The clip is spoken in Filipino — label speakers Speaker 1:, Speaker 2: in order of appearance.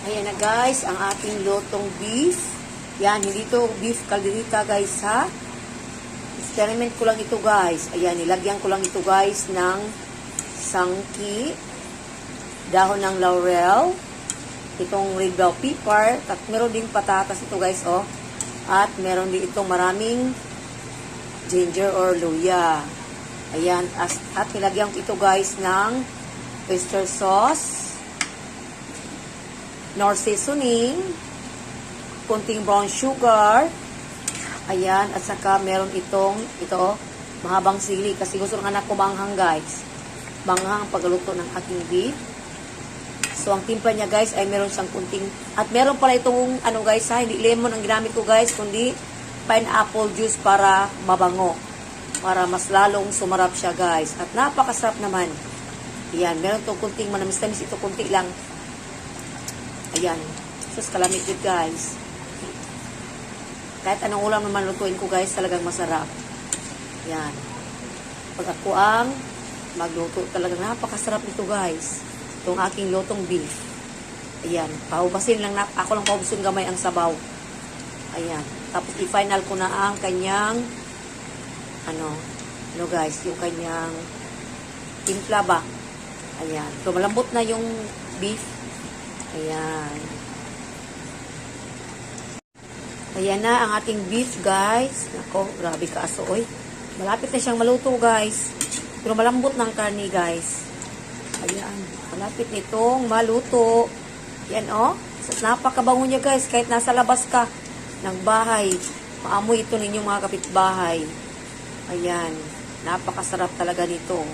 Speaker 1: Ayan na guys, ang ating lotong beef. Yan, hindi to beef calderita guys ha. Experiment ko lang ito guys. Ayan, nilagyan ko lang ito guys ng sangki, dahon ng laurel, itong red bell pepper, at meron din patatas ito guys oh. At meron din itong maraming ginger or luya. Ayan, as, at nilagyan ko ito guys ng oyster sauce, nor seasoning, kunting brown sugar, ayan, at saka meron itong, ito, mahabang sili, kasi gusto ng anak ko manghang guys. Manghang ang pagluto ng aking beef. So, ang timpla niya guys ay meron siyang kunting, at meron pala itong, ano guys ha, hindi lemon ang ginamit ko guys, kundi pineapple juice para mabango. Para mas lalong sumarap siya guys. At napakasarap naman. Ayan, meron itong kunting manamis-tamis, ito kunti lang. Ayan. Sus, kalamit yun guys. Kahit anong ulam naman lutuin ko guys, talagang masarap. Ayan. Pag ako ang magluto, talagang napakasarap nito guys. Itong aking lotong beef. Ayan. Paubasin lang na, ako lang paubasin gamay ang sabaw. Ayan. Tapos i-final ko na ang kanyang ano, ano guys, yung kanyang timpla ba. Ayan. So, malambot na yung beef. Ayan. Ayan na ang ating beef, guys. Nako, grabe ka aso, oy. Malapit na siyang maluto, guys. Pero malambot ng karni, guys. Ayan. Malapit nitong maluto. Yan, oh. Napakabango niya, guys. Kahit nasa labas ka ng bahay. Maamoy ito ninyong mga kapitbahay. Ayan. Napakasarap talaga nito.